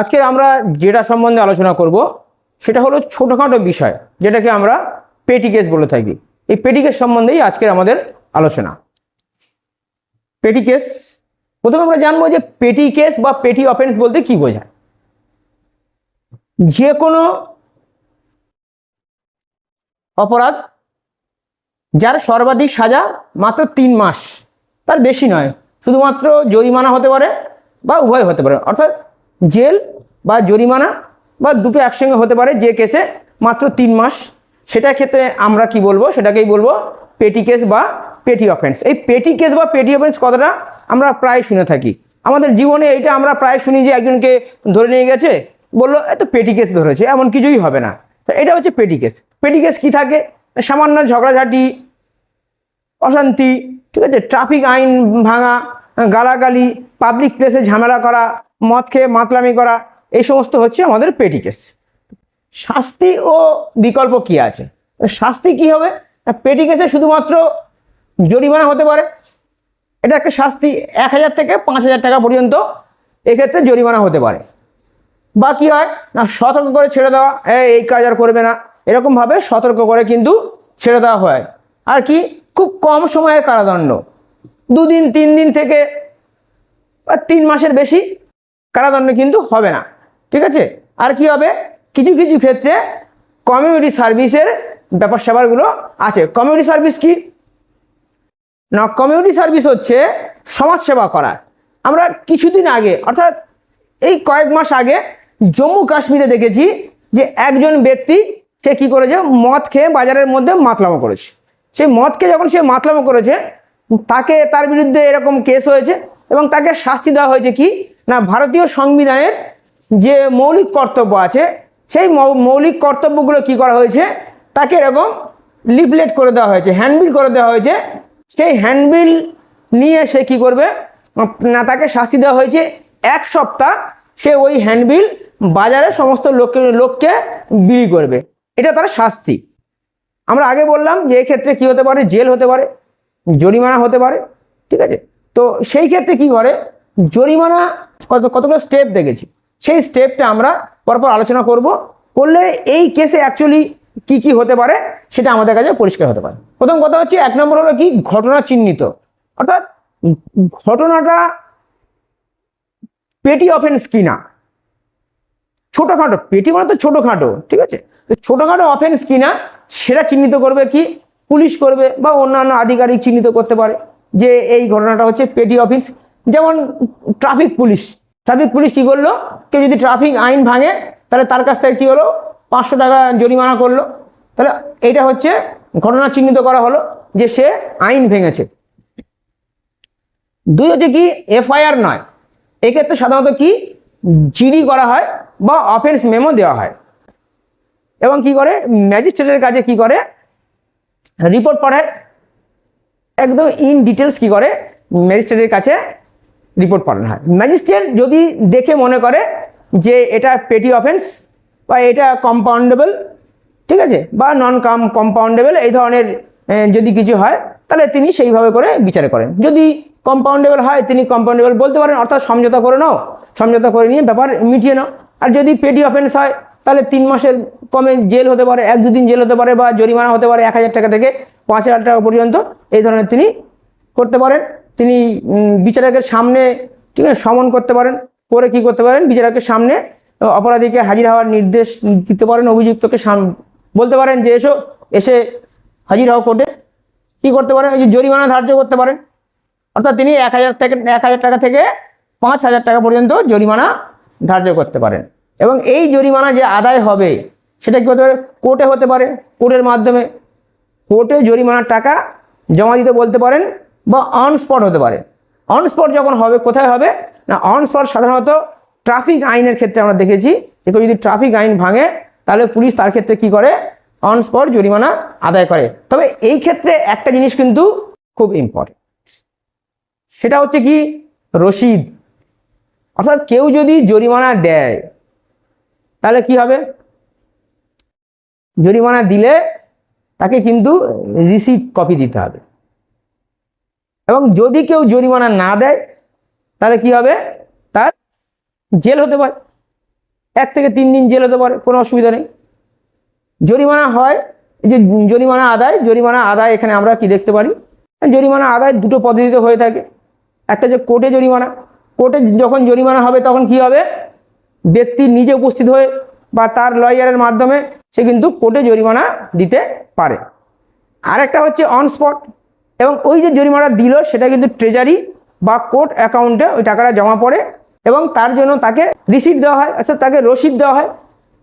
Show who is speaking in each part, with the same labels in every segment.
Speaker 1: আজকে আমরা যেটা সম্বন্ধে আলোচনা করব, সেটা হলো ছোটোখাটো বিষয়, যেটাকে আমরা পেটি কেস বলে থাকি। এই পেটি কেস সম্বন্ধেই আজকের আমাদের আলোচনা। পেটি কেস, প্রথমে আমরা জানব যে পেটি কেস বা পেটি অফেন্স বলতে কি বোঝায়। যে কোনো অপরাধ যার সর্বাধিক সাজা মাত্র তিন মাস, তার বেশি নয়, শুধুমাত্র জরিমানা হতে পারে বা উভয় হতে পারে। অর্থাৎ জেল বা জরিমানা বা দুটো একসঙ্গে হতে পারে যে কেসে মাত্র তিন মাস। সেটা ক্ষেত্রে আমরা কি বলব? সেটাকেই বলব পেটি কেস বা পেটি অফেন্স এই পেটি কেস বা পেটি অফেন্স কথাটা আমরা প্রায় শুনে থাকি। আমাদের জীবনে এইটা আমরা প্রায় শুনি যে একজনকে ধরে নিয়ে গেছে, বলল এত পেটি কেস ধরেছে, এমন কিছুই হবে না। এটা হচ্ছে পেটি কেস পেটি কেস কী থাকে? সামান্য ঝগড়াঝাটি, অশান্তি, ঠিক আছে? ট্রাফিক আইন ভাঙা, গালাগালি পাবলিক প্লেসে ঝামেলা করা মদ খেয়ে মাতলামি করা এই সমস্ত হচ্ছে আমাদের পেটি কেস। শাস্তি ও বিকল্প কি আছে? শাস্তি কি হবে? পেটি কেসে শুধুমাত্র জরিমানা হতে পারে। এটা একটা শাস্তি এক হাজার থেকে পাঁচ হাজার টাকা পর্যন্ত এক্ষেত্রে জরিমানা হতে পারে। বা কী হয়? না সতর্ক করে ছেড়ে দেওয়া "এই, এই কাজ আর করবে না। এরকমভাবে সতর্ক করে কিন্তু ছেড়ে দেওয়া হয়। আর কি? খুব কম সময়ের কারাদণ্ড। দুদিন তিন দিন থেকে বা তিন মাসের বেশি কারাদণ্ড কিন্তু হবে না, ঠিক আছে? আর কি হবে? কিছু কিছু ক্ষেত্রে কমিউনিটি সার্ভিসের ব্যাপার স্যাপারগুলো আছে। কমিউনিটি সার্ভিস কি? না কমিউনিটি সার্ভিস হচ্ছে সমাজসেবা করা আমরা কিছুদিন আগে, অর্থাৎ এই কয়েক মাস আগে জম্মু কাশ্মীরে দেখেছি যে একজন ব্যক্তি সে কি করেছে? মদ খেয়ে বাজারের মধ্যে মাতলামো করেছে। সেই মদ খেয়ে যখন সে মাতলামো করেছে, তাকে তার বিরুদ্ধে এরকম কেস হয়েছে এবং তাকে শাস্তি দেওয়া হয়েছে কি? না, ভারতীয় সংবিধানের যে মৌলিক কর্তব্য আছে, সেই মৌলিক কর্তব্যগুলো কি করা হয়েছে? তাকে এরকম লিফলেট করে দেওয়া হয়েছে, হ্যান্ডবিল করে দেওয়া হয়েছে। সেই হ্যান্ডবিল নিয়ে সে কি করবে? না, তাকে শাস্তি দেওয়া হয়েছে এক সপ্তাহ, সে ওই হ্যান্ডবিল বাজারে সমস্ত লোককে লোককে বিলি করবে। এটা তার শাস্তি। আমরা আগে বললাম যে এক্ষেত্রে কি হতে পারে? জেল হতে পারে, জরিমানা হতে পারে, ঠিক আছে? তো সেই ক্ষেত্রে কি করে? জরিমানা কত, কতগুলো স্টেপ দেখেছি। সেই স্টেপটা আমরা পরপর আলোচনা করব। করলে এই কেসে অ্যাকচুয়ালি কি কি হতে পারে, সেটা আমাদের কাছে পরিষ্কার হতে পারে। প্রথম কথা হচ্ছে, এক নম্বর হলো কি, ঘটনা চিহ্নিত। অর্থাৎ ঘটনাটা পেটি অফেন্স কিনা। ছোটোখাটো পেটি মানে তো ছোটোখাটো, ঠিক আছে? তো ছোটোখাটো অফেন্স কিনা, সেটা চিহ্নিত করবে কি? পুলিশ করবে বা অন্যান্য আধিকারিক চিহ্নিত করতে পারে যে এই ঘটনাটা হচ্ছে পেটি অফেন্স যেমন ট্রাফিক পুলিশ ট্রাফিক পুলিশ কি করল? কেউ যদি ট্রাফিক আইন ভাঙে, তাহলে তার কাছ থেকে কী হলো? পাঁচশো টাকা জরিমানা করল। তাহলে এইটা হচ্ছে ঘটনা চিহ্নিত করা হলো যে সে আইন ভেঙেছে। দুই হচ্ছে কি, এফআইআর নয়। এক্ষেত্রে সাধারণত কি? জিডি করা হয় বা অফেন্স মেমো দেওয়া হয়। এবং কি করে? ম্যাজিস্ট্রেটের কাছে কি করে? রিপোর্ট পাঠায়। একদম ইন ডিটেলস কি করে? ম্যাজিস্ট্রেটের কাছে রিপোর্ট পাঠানো হয়। ম্যাজিস্ট্রেট যদি দেখে মনে করে যে এটা পেটি অফেন্স বা এটা কম্পাউন্ডেবল ঠিক আছে, বা নন কাম কম্পাউন্ডেবল এই ধরনের যদি কিছু হয়, তাহলে তিনি সেইভাবে করে বিচার করেন। যদি কম্পাউন্ডেবল হয়, তিনি কম্পাউন্ডেবল বলতে পারেন, অর্থাৎ সমঝোতা করে নাও, সমঝোতা করে নিয়ে ব্যাপার মিটিয়ে নাও। আর যদি পেটি অফেন্স হয়, তাহলে তিন মাসের কমে জেল হতে পারে, এক দুদিন জেল হতে পারে বা জরিমানা হতে পারে এক হাজার টাকা থেকে পাঁচ হাজার টাকা পর্যন্ত, এই ধরনের তিনি করতে পারেন। তিনি বিচারকের সামনে, ঠিক আছে, সমন করতে পারেন করে কি করতে পারেন, বিচারকের সামনে অপরাধীকে হাজির হওয়ার নির্দেশ দিতে পারেন, অভিযুক্তকে বলতে পারেন যে এসো, এসে হাজির হও কোর্টে। কী করতে পারেন? এই যে জরিমানা ধার্য করতে পারেন। অর্থাৎ তিনি এক হাজার থেকে, এক হাজার টাকা থেকে পাঁচ হাজার টাকা পর্যন্ত জরিমানা ধার্য করতে পারেন। এবং এই জরিমানা যে আদায় হবে, সেটা কী হতে পারে? কোর্টে হতে পারে। কোর্টের মাধ্যমে কোর্টে জরিমানার টাকা জমা দিতে বলতে পারেন। বা অন স্পট হতে পারে। অন স্পট যখন হবে, কোথায় হবে? না অন স্পট সাধারণত ট্রাফিক আইনের ক্ষেত্রে আমরা দেখেছি যে কেউ যদি ট্রাফিক আইন ভাঙে, তাহলে পুলিশ তার ক্ষেত্রে কি করে? অন স্পট জরিমানা আদায় করে। তবে এই ক্ষেত্রে একটা জিনিস কিন্তু খুব ইম্পর্টেন্ট সেটা হচ্ছে কি? রসিদ। অর্থাৎ কেউ যদি জরিমানা দেয়, তাহলে কি হবে? জরিমানা দিলে তাকে কিন্তু রিসিভ কপি দিতে হবে। এবং যদি কেউ জরিমানা না দেয়, তাহলে কি হবে? তার জেল হতে পারে। এক থেকে তিন দিন জেল হতে পারে, কোনো অসুবিধা নেই। জরিমানা হয় যে জরিমানা আদায় জরিমানা আদায় এখানে আমরা কি দেখতে পারি? জরিমানা আদায় দুটো পদ্ধতিতে হয়ে থাকে। একটা যে কোর্টে জরিমানা, কোর্টে যখন জরিমানা হবে, তখন কি হবে? ব্যক্তি নিজে উপস্থিত হয়ে বা তার লয়ারের মাধ্যমে সে কিন্তু কোর্টে জরিমানা দিতে পারে। আরেকটা হচ্ছে অন স্পট এবং ওই যে জরিমানা দিল সেটা কিন্তু ট্রেজারি বা কোর্ট অ্যাকাউন্টে ওই টাকাটা জমা পড়ে এবং তার জন্য তাকে রিসিট দেওয়া হয়, অর্থাৎ তাকে রসিদ দেওয়া হয়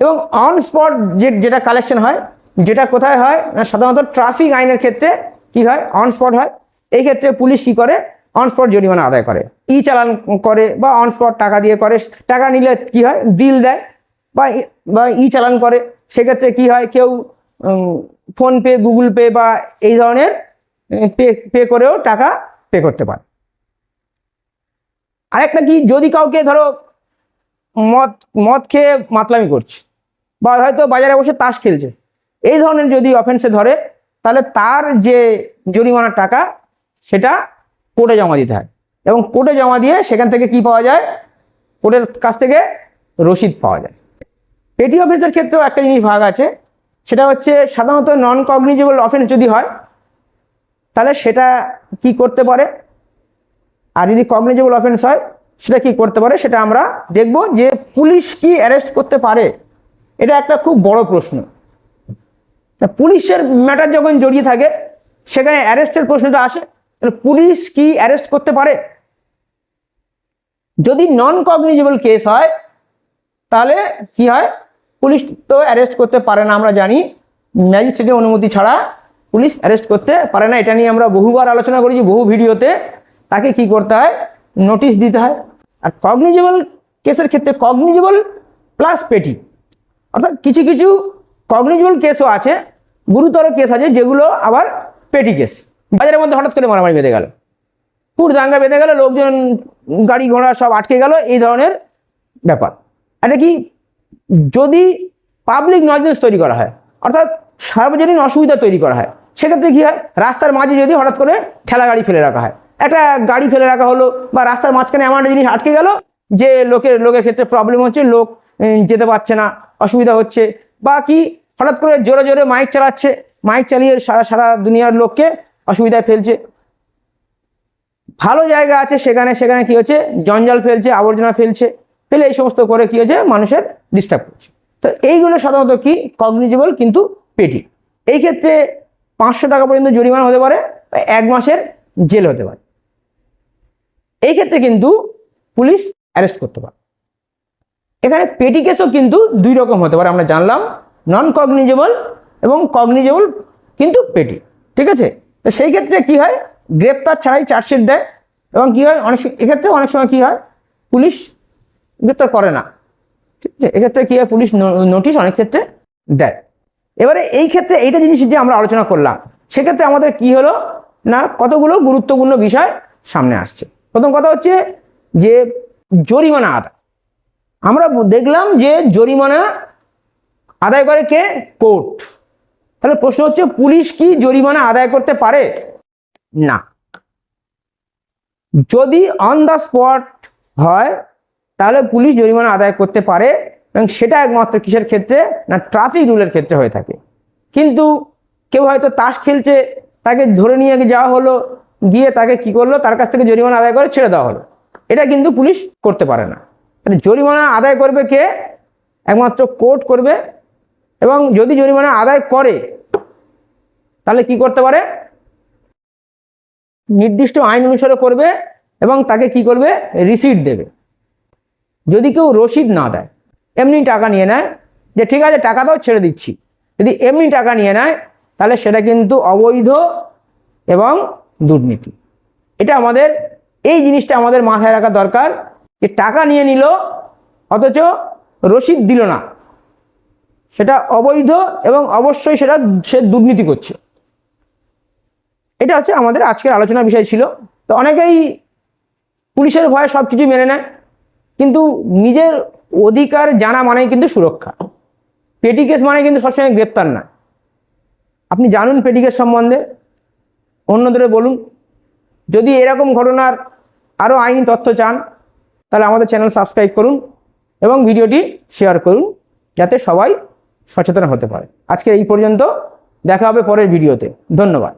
Speaker 1: এবং অন স্পট যে, যেটা কালেকশন হয়, যেটা কোথায় হয় না, সাধারণত ট্রাফিক আইনের ক্ষেত্রে কি হয়? অন স্পট হয়। এই ক্ষেত্রে পুলিশ কি করে? অন স্পট জরিমানা আদায় করে। ই চালান করে বা অন স্পট টাকা দিয়ে করে। টাকা নিলে কি হয়? বিল দেয় বা বা ই চালান করে। সেক্ষেত্রে কি হয়? কেউ ফোনপে গুগল পে বা এই ধরনের পে পে করেও টাকা পে করতে পারে। আরেকটা কি? যদি কাউকে ধরো মদ মদ খেয়ে মাতলামি করছে বা হয়তো বাজারে বসে তাস খেলছে, এই ধরনের যদি অফেন্সে ধরে, তাহলে তার যে জরিমানার টাকা, সেটা কোর্টে জমা দিতে হয়। এবং কোর্টে জমা দিয়ে সেখান থেকে কি পাওয়া যায়? কোর্টের কাছ থেকে রসিদ পাওয়া যায়। পেটি অফেন্সের ক্ষেত্রেও একটা জিনিস ভাগ আছে, সেটা হচ্ছে সাধারণত নন কগনিজেবল অফেন্স যদি হয় তাহলে সেটা কি করতে পারে? আর যদি কগনিজেবল অফেন্স হয়, সেটা কি করতে পারে? সেটা আমরা দেখব যে পুলিশ কি অ্যারেস্ট করতে পারে। এটা একটা খুব বড় প্রশ্ন। পুলিশের ম্যাটার যখন জড়িয়ে থাকে, সেখানে অ্যারেস্টের প্রশ্নটা আসে। তাহলে পুলিশ কি অ্যারেস্ট করতে পারে? যদি নন কগনিজেবল কেস হয়, তাহলে কি হয়? পুলিশ তো অ্যারেস্ট করতে পারে না, আমরা জানি। ম্যাজিস্ট্রেটের অনুমতি ছাড়া পুলিশ অ্যারেস্ট করতে পারে না, এটা নিয়ে আমরা বহুবার আলোচনা করেছি, বহু ভিডিওতে। তাকে কি করতে হয়? নোটিশ দিতে হয়। আর কগনিজেবল কেসের ক্ষেত্রে কগনিজেবল প্লাস পেটি অর্থাৎ কিছু কিছু কগনিজেবল কেসও আছে, গুরুতর কেস আছে, যেগুলো আবার পেটি কেস। বাজারের মধ্যে হঠাৎ করে মারামারি বেঁধে গেল। পুর দাঙ্গা বেঁধে গেল, লোকজন, গাড়ি ঘোড়া সব আটকে গেল, এই ধরনের ব্যাপার। এটা কি যদি পাবলিক নয়েজেন্স তৈরি করা হয়, অর্থাৎ সার্বজনীন অসুবিধা তৈরি করা হয় সেক্ষেত্রে কী হয়? রাস্তার মাঝে যদি হঠাৎ করে ঠেলা গাড়ি ফেলে রাখা হয়। একটা গাড়ি ফেলে রাখা হলো বা রাস্তার মাঝখানে এমন একটা জিনিস আটকে গেল যে লোকের লোকের ক্ষেত্রে প্রবলেম হচ্ছে, লোক যেতে পারছে না, অসুবিধা হচ্ছে বা কি হঠাৎ করে জোরে জোরে মাইক চালাচ্ছে, মাইক চালিয়ে সারা সারা দুনিয়ার লোককে অসুবিধায় ফেলছে। ভালো জায়গা আছে সেখানে সেখানে কি হচ্ছে? জঞ্জাল ফেলছে, আবর্জনা ফেলছে, ফেলে এই সমস্ত করে কি হচ্ছে? মানুষের ডিস্টার্ব করছে। তো এইগুলো সাধারণত কি? কগনিজেবল কিন্তু পেটি এই ক্ষেত্রে পাঁচশো টাকা পর্যন্ত জরিমানা হতে পারে এক মাসের জেল হতে পারে। এই ক্ষেত্রে কিন্তু পুলিশ অ্যারেস্ট করতে পারে। এখানে পেটি কেসও কিন্তু দুই রকম হতে পারে, আমরা জানলাম। নন কগনিজেবল এবং কগনিজেবল কিন্তু পেটি ঠিক আছে? তো সেই ক্ষেত্রে কি হয়? গ্রেপ্তার ছাড়াই চার্জশিট দেয় এবং কি হয়? অনেক এক্ষেত্রে অনেক সময় কি হয়? পুলিশ গ্রেপ্তার করে না, ঠিক আছে? এক্ষেত্রে কী হয়? পুলিশ নোটিশ অনেক ক্ষেত্রে দেয়। এবারে এই ক্ষেত্রে এইটা জিনিস যে আমরা আলোচনা করলাম, সেক্ষেত্রে আমাদের কি হলো? না, কতগুলো গুরুত্বপূর্ণ বিষয় সামনে আসছে। প্রথম কথা হচ্ছে যে জরিমানা আদায়। আমরা দেখলাম যে জরিমানা আদায় করে কে? কোর্ট। তাহলে প্রশ্ন হচ্ছে, পুলিশ কি জরিমানা আদায় করতে পারে? না। যদি অন দ্য স্পট হয়, তাহলে পুলিশ জরিমানা আদায় করতে পারে এবং সেটা একমাত্র কিসের ক্ষেত্রে না ট্রাফিক রুলের ক্ষেত্রে হয়ে থাকে। কিন্তু কেউ হয়তো তাস খেলছে, তাকে ধরে নিয়ে যাওয়া হলো, গিয়ে তাকে কি করল, তার কাছ থেকে জরিমানা আদায় করে ছেড়ে দেওয়া হলো। এটা কিন্তু পুলিশ করতে পারে না। তাহলে জরিমানা আদায় করবে কে? একমাত্র কোর্ট করবে। এবং যদি জরিমানা আদায় করে, তাহলে কি করতে পারে? নির্দিষ্ট আইন অনুসারে করবে এবং তাকে কি করবে? রিসিট দেবে। যদি কেউ রসিদ না দেয় এমনি টাকা নিয়ে নেয়, যে ঠিক আছে টাকা দাও ছেড়ে দিচ্ছি। যদি এমনি টাকা নিয়ে নেয়, তাহলে সেটা কিন্তু অবৈধ এবং দুর্নীতি। এটা আমাদের, এই জিনিসটা আমাদের মাথায় রাখা দরকার, যে টাকা নিয়ে নিল, অথচ রসিদ দিল না। সেটা অবৈধ এবং অবশ্যই সেটা সে দুর্নীতি করছে। এটা হচ্ছে আমাদের আজকের আলোচনার বিষয় ছিল। তো অনেকেই পুলিশের ভয়ে সব কিছু মেনে নেয়, কিন্তু নিজের অধিকার জানা মানেই কিন্তু সুরক্ষা। পেটি কেস মানে কিন্তু সবসময় গ্রেপ্তার না। আপনি জানুন পেটি কেস সম্বন্ধে। অন্যদের বলুন। যদি এরকম ঘটনার আরও আইনি তথ্য চান, তাহলে আমাদের চ্যানেল সাবস্ক্রাইব করুন এবং ভিডিওটি শেয়ার করুন, যাতে সবাই সচেতন হতে পারে। আজকে এই পর্যন্ত। দেখা হবে পরের ভিডিওতে। ধন্যবাদ।